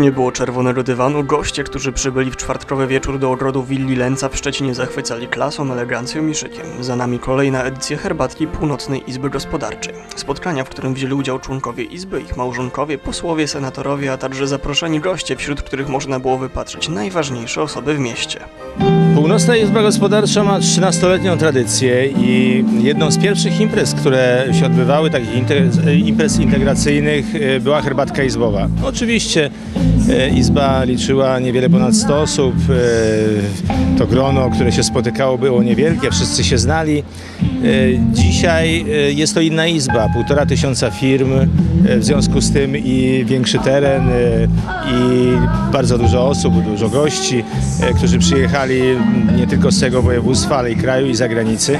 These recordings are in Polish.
Nie było czerwonego dywanu, goście, którzy przybyli w czwartkowy wieczór do ogrodu willi Lenca w Szczecinie zachwycali klasą, elegancją i szykiem. Za nami kolejna edycja herbatki Północnej Izby Gospodarczej. Spotkania, w którym wzięli udział członkowie Izby, ich małżonkowie, posłowie, senatorowie, a także zaproszeni goście, wśród których można było wypatrzeć najważniejsze osoby w mieście. Północna Izba Gospodarcza ma 13-letnią tradycję i jedną z pierwszych imprez, które się odbywały, takich imprez integracyjnych, e, była herbatka izbowa. Oczywiście Izba liczyła niewiele ponad 100 osób. e, To grono, które się spotykało, było niewielkie, wszyscy się znali. E, Dzisiaj e, jest to inna izba, półtora tysiąca firm, e, w związku z tym i większy teren, e, i bardzo dużo osób, dużo gości, e, którzy przyjechali nie tylko z tego województwa, ale i kraju i zagranicy.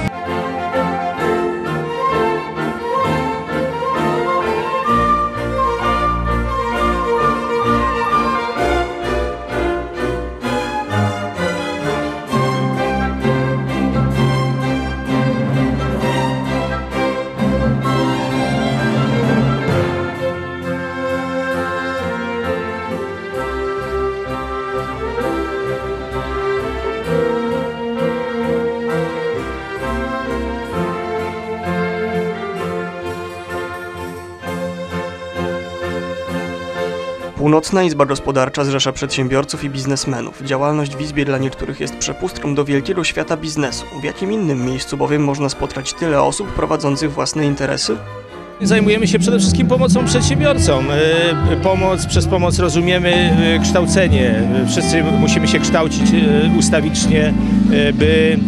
Północna Izba Gospodarcza zrzesza przedsiębiorców i biznesmenów. Działalność w Izbie dla niektórych jest przepustką do wielkiego świata biznesu. W jakim innym miejscu bowiem można spotkać tyle osób prowadzących własne interesy? Zajmujemy się przede wszystkim pomocą przedsiębiorcom. E, Pomoc, przez pomoc rozumiemy e, kształcenie. Wszyscy musimy się kształcić e, ustawicznie, by,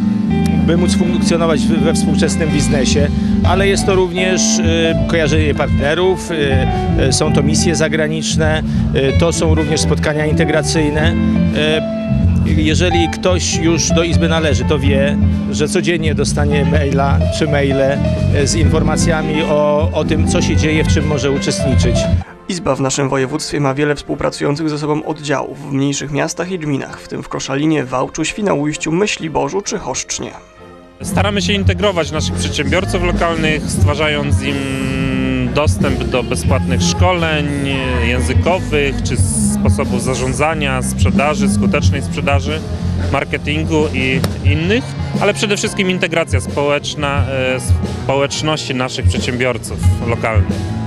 by móc funkcjonować we współczesnym biznesie, ale jest to również e, kojarzenie partnerów, e, e, są to misje zagraniczne, to są również spotkania integracyjne. Jeżeli ktoś już do Izby należy, to wie, że codziennie dostanie maila czy maile z informacjami o, o tym, co się dzieje, w czym może uczestniczyć. Izba w naszym województwie ma wiele współpracujących ze sobą oddziałów w mniejszych miastach i gminach, w tym w Koszalinie, Wałczu, Świnoujściu, Myśliborzu czy Choszcznie. Staramy się integrować naszych przedsiębiorców lokalnych, stwarzając im dostęp do bezpłatnych szkoleń językowych czy sposobów zarządzania, sprzedaży, skutecznej sprzedaży, marketingu i innych, ale przede wszystkim integracja społeczna e, społeczności naszych przedsiębiorców lokalnych.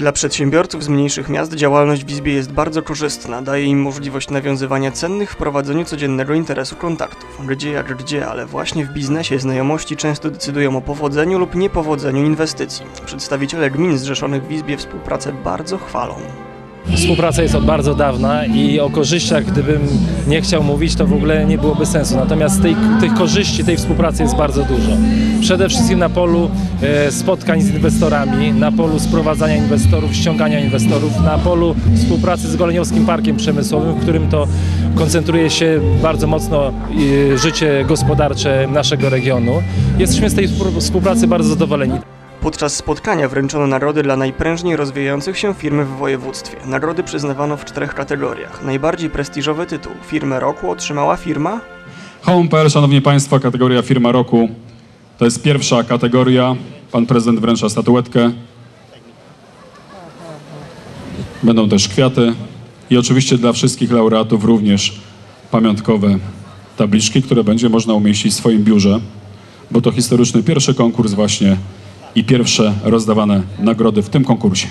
Dla przedsiębiorców z mniejszych miast działalność w Izbie jest bardzo korzystna, daje im możliwość nawiązywania cennych w prowadzeniu codziennego interesu kontaktów. Gdzie jak gdzie, ale właśnie w biznesie znajomości często decydują o powodzeniu lub niepowodzeniu inwestycji. Przedstawiciele gmin zrzeszonych w Izbie współpracę bardzo chwalą. Współpraca jest od bardzo dawna i o korzyściach, gdybym nie chciał mówić, to w ogóle nie byłoby sensu. Natomiast tej, tych korzyści, tej współpracy jest bardzo dużo. Przede wszystkim na polu e, spotkań z inwestorami, na polu sprowadzania inwestorów, ściągania inwestorów, na polu współpracy z Goleniowskim Parkiem Przemysłowym, w którym to koncentruje się bardzo mocno e, życie gospodarcze naszego regionu. Jesteśmy z tej współ- współpracy bardzo zadowoleni. Podczas spotkania wręczono nagrody dla najprężniej rozwijających się firm w województwie. Nagrody przyznawano w czterech kategoriach. Najbardziej prestiżowy tytuł Firmę Roku otrzymała firma Home.pl, szanowni państwo, kategoria firma roku. To jest pierwsza kategoria. Pan prezydent wręcza statuetkę. Będą też kwiaty i oczywiście dla wszystkich laureatów również pamiątkowe tabliczki, które będzie można umieścić w swoim biurze, bo to historyczny pierwszy konkurs właśnie i pierwsze rozdawane nagrody w tym konkursie.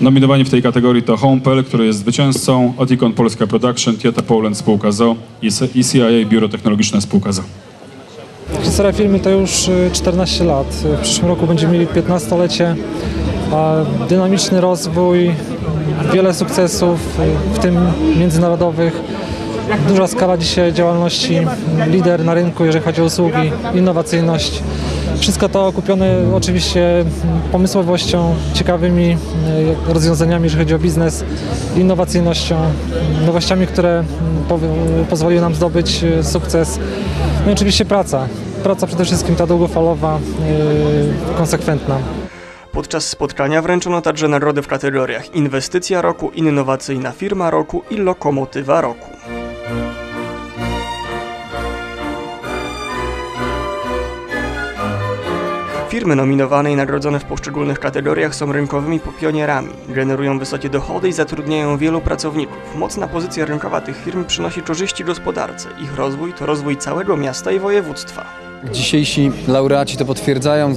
Nominowani w tej kategorii to Home.pl, który jest zwycięzcą, Oticon Polska Production, Tieta Poland Spółka ZO i CIA Biuro Technologiczne Spółka ZO. Historia firmy to już y, 14 lat. W przyszłym roku będziemy mieli 15-lecie. a Dynamiczny rozwój, wiele sukcesów, y, w tym międzynarodowych. Duża skala dzisiaj działalności, lider na rynku, jeżeli chodzi o usługi, innowacyjność. Wszystko to okupione oczywiście pomysłowością, ciekawymi y, rozwiązaniami, jeżeli chodzi o biznes, innowacyjnością, nowościami, które po, pozwoliły nam zdobyć y, sukces. No i oczywiście praca. Praca przede wszystkim ta długofalowa, yy, konsekwentna. Podczas spotkania wręczono także nagrody w kategoriach Inwestycja Roku, Innowacyjna Firma Roku i Lokomotywa Roku. Firmy nominowane i nagrodzone w poszczególnych kategoriach są rynkowymi pionierami, generują wysokie dochody i zatrudniają wielu pracowników. Mocna pozycja rynkowa tych firm przynosi korzyści gospodarce. Ich rozwój to rozwój całego miasta i województwa. Dzisiejsi laureaci to potwierdzają.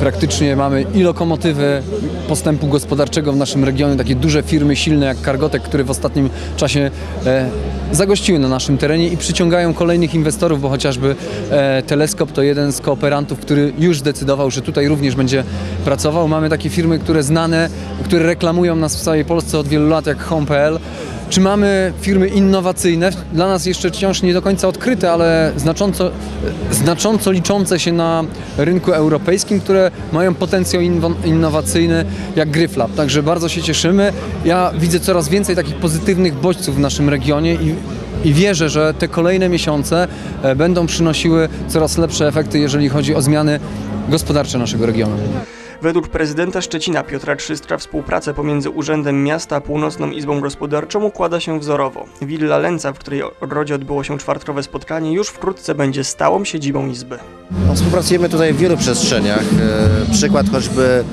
Praktycznie mamy i lokomotywy postępu gospodarczego w naszym regionie, takie duże firmy silne jak Cargotek, które w ostatnim czasie e, zagościły na naszym terenie i przyciągają kolejnych inwestorów, bo chociażby e, Teleskop to jeden z kooperantów, który już zdecydował, że tutaj również będzie pracował. Mamy takie firmy, które znane, które reklamują nas w całej Polsce od wielu lat jak Home.pl. Czy mamy firmy innowacyjne? Dla nas jeszcze wciąż nie do końca odkryte, ale znacząco, znacząco liczące się na rynku europejskim, które mają potencjał innowacyjny jak Gryflab. Także bardzo się cieszymy. Ja widzę coraz więcej takich pozytywnych bodźców w naszym regionie i i wierzę, że te kolejne miesiące e, będą przynosiły coraz lepsze efekty, jeżeli chodzi o zmiany gospodarcze naszego regionu. Według prezydenta Szczecina Piotra Trzystra współpraca pomiędzy Urzędem Miasta a Północną Izbą Gospodarczą układa się wzorowo. Willa Lęca, w której ogrodzie odbyło się czwartkowe spotkanie, już wkrótce będzie stałą siedzibą Izby. No, Współpracujemy tutaj w wielu przestrzeniach. E, Przykład choćby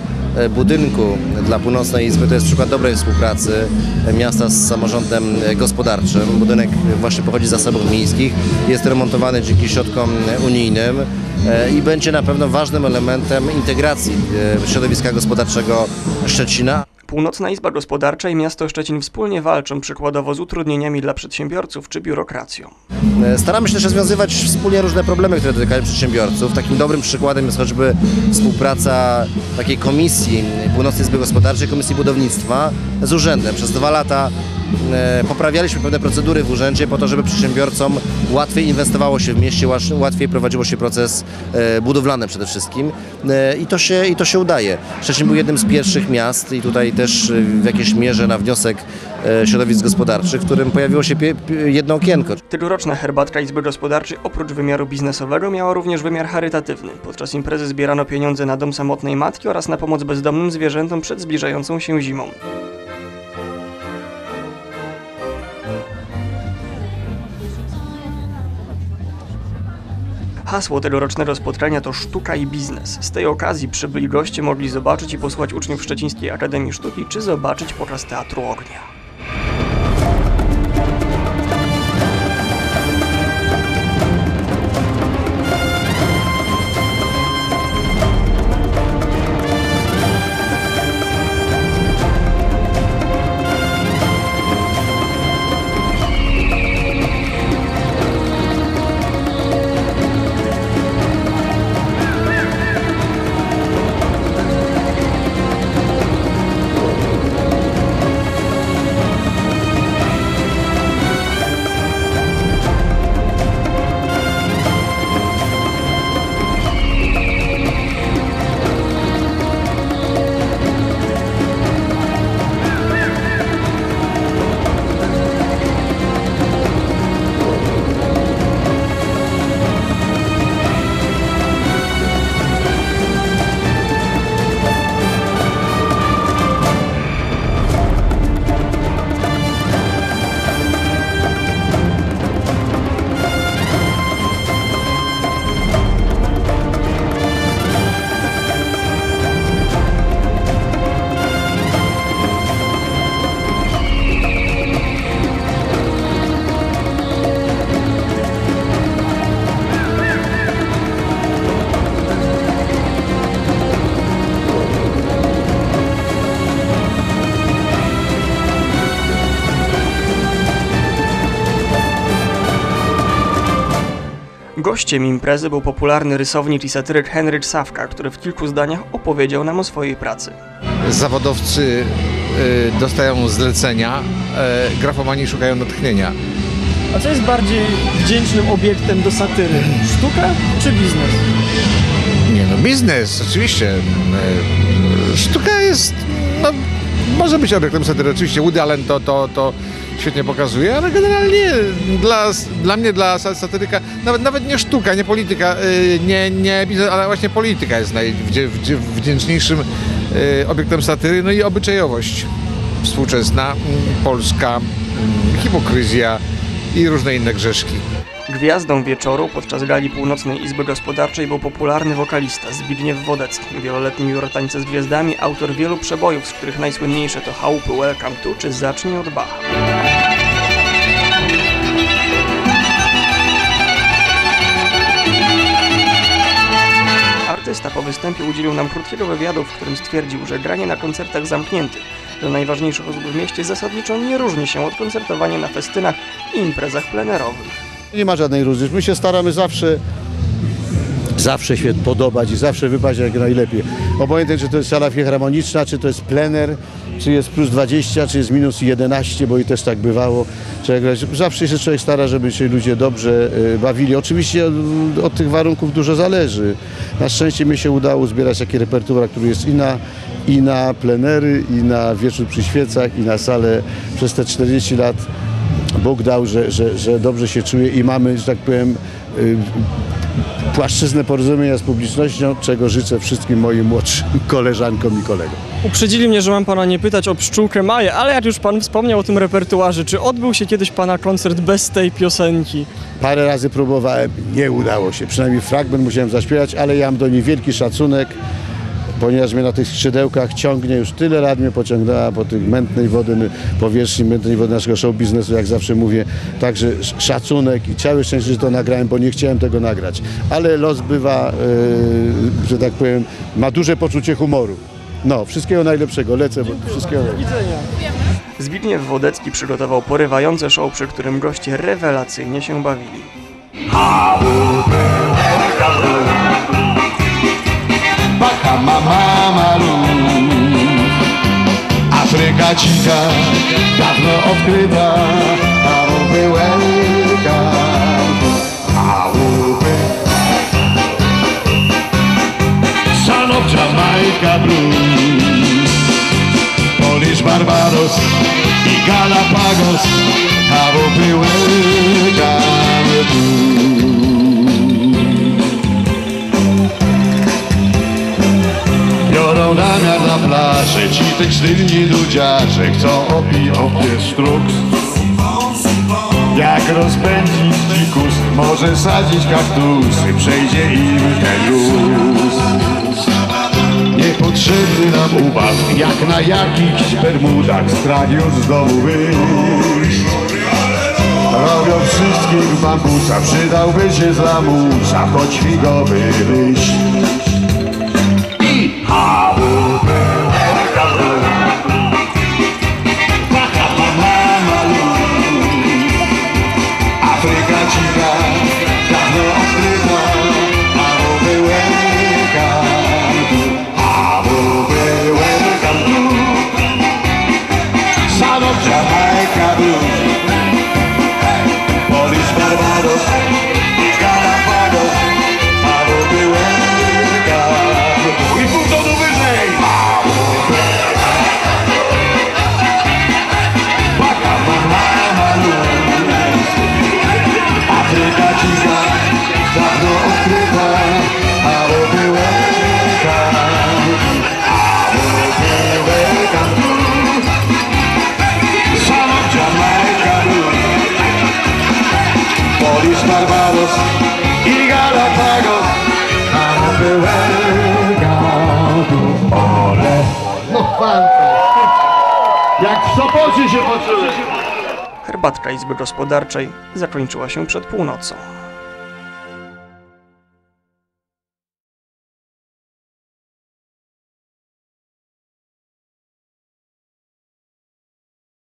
budynku dla Północnej Izby to jest przykład dobrej współpracy e, miasta z samorządem e, gospodarczym. Budynek właśnie pochodzi z zasobów miejskich, jest remontowany dzięki środkom e, unijnym e, i będzie na pewno ważnym elementem integracji e, środowiska gospodarczego Szczecina. Północna Izba Gospodarcza i miasto Szczecin wspólnie walczą przykładowo z utrudnieniami dla przedsiębiorców czy biurokracją. E, Staramy się też rozwiązywać wspólnie różne problemy, które dotykają przedsiębiorców. Takim dobrym przykładem jest choćby współpraca takiej komisji Północnej Izby Gospodarczej, Komisji Budownictwa z urzędem. Przez dwa lata e, poprawialiśmy pewne procedury w urzędzie po to, żeby przedsiębiorcom łatwiej inwestowało się w mieście, łatwiej prowadziło się proces e, budowlany przede wszystkim i to się, i to się udaje. Szczecin był jednym z pierwszych miast i tutaj też e, w jakiejś mierze na wniosek e, środowisk gospodarczych, w którym pojawiło się jedno okienko. Tegoroczna herbatka Izby Gospodarczej oprócz wymiaru biznesowego miała również wymiar charytatywny. Podczas imprezy zbierano pieniądze na dom samotnej matki oraz na pomoc bezdomnym zwierzętom przed zbliżającą się zimą. Hasło tegorocznego spotkania to sztuka i biznes. Z tej okazji przybyli goście mogli zobaczyć i posłuchać uczniów Szczecińskiej Akademii Sztuki, czy zobaczyć pokaz Teatru Ognia. Gościem imprezy był popularny rysownik i satyryk Henryk Sawka, który w kilku zdaniach opowiedział nam o swojej pracy. zawodowcy y, dostają zlecenia, y, grafomani szukają natchnienia. A co jest bardziej wdzięcznym obiektem do satyry? Sztuka czy biznes? Nie no, biznes, oczywiście. Y, Sztuka jest, no, może być obiektem satyry, oczywiście Woody Allen to, to, to świetnie pokazuje, ale generalnie dla, dla mnie, dla sa- satyryka, nawet, nawet nie sztuka, nie polityka, y, nie, nie biznes, ale właśnie polityka jest najwdzięczniejszym obiektem satyry, no i obyczajowość współczesna, mm, polska, mm, hipokryzja i różne inne grzeszki. Gwiazdą wieczoru podczas gali Północnej Izby Gospodarczej był popularny wokalista Zbigniew Wodecki, wieloletni juror tańca z gwiazdami, autor wielu przebojów, z których najsłynniejsze to Chałupy Welcome to czy Zacznij od Bacha. Artysta po występie udzielił nam krótkiego wywiadu, w którym stwierdził, że granie na koncertach zamkniętych do najważniejszych osób w mieście zasadniczo nie różni się od koncertowania na festynach i imprezach plenerowych. Nie ma żadnej różnicy. My się staramy zawsze zawsze się podobać i zawsze wypaść jak najlepiej. Obojętnie, czy to jest sala filharmoniczna, czy to jest plener, czy jest plus 20, czy jest minus 11, bo i też tak bywało. Zawsze się człowiek stara, żeby się ludzie dobrze e, bawili. Oczywiście od, od tych warunków dużo zależy. Na szczęście mi się udało zbierać taki repertuar, który jest i na, i na plenery, i na wieczór przy świecach, i na salę przez te 40 lat. Bóg dał, że, że, że dobrze się czuje i mamy, że tak powiem, y, płaszczyznę porozumienia z publicznością, czego życzę wszystkim moim młodszym koleżankom i kolegom. Uprzedzili mnie, że mam pana nie pytać o pszczółkę Maję, ale jak już pan wspomniał o tym repertuarze, czy odbył się kiedyś pana koncert bez tej piosenki? Parę razy próbowałem, nie udało się. Przynajmniej fragment musiałem zaśpiewać, ale ja mam do niej wielki szacunek, ponieważ mnie na tych skrzydełkach ciągnie, już tyle lat mnie pociągnęła po tych mętnej wody, powierzchni mętnej wody naszego show biznesu, jak zawsze mówię. Także sz- szacunek i całe szczęście, że to nagrałem, bo nie chciałem tego nagrać. Ale los bywa, yy, że tak powiem, ma duże poczucie humoru. No, wszystkiego najlepszego, lecę, bo wszystkiego najlepszego. Zbigniew Wodecki przygotował porywające show, przy którym goście rewelacyjnie się bawili. Afryka dzika dawno odkryta Chałupy welcome Chałupy Son of Jamaica Blues. Polish Barbados i Galapagos Chałupy welcome blues plaży Ci tekstylni ludziarze Chcą opi opiestruks Jak rozpędzić dzikus Może sadzić kaktusy Przejdzie im ten luz. Niepotrzebny nam ubaw Jak na jakichś bermudach Strach już z domu wyjść. Robią wszystkich bambusa Przydałby się z lamusa Choć figowy liść i chałupy Barbados i Galapagos. To Ole. No fantastycznie. Jak w Sopocie się poczułem Herbatka Izby Gospodarczej zakończyła się przed północą.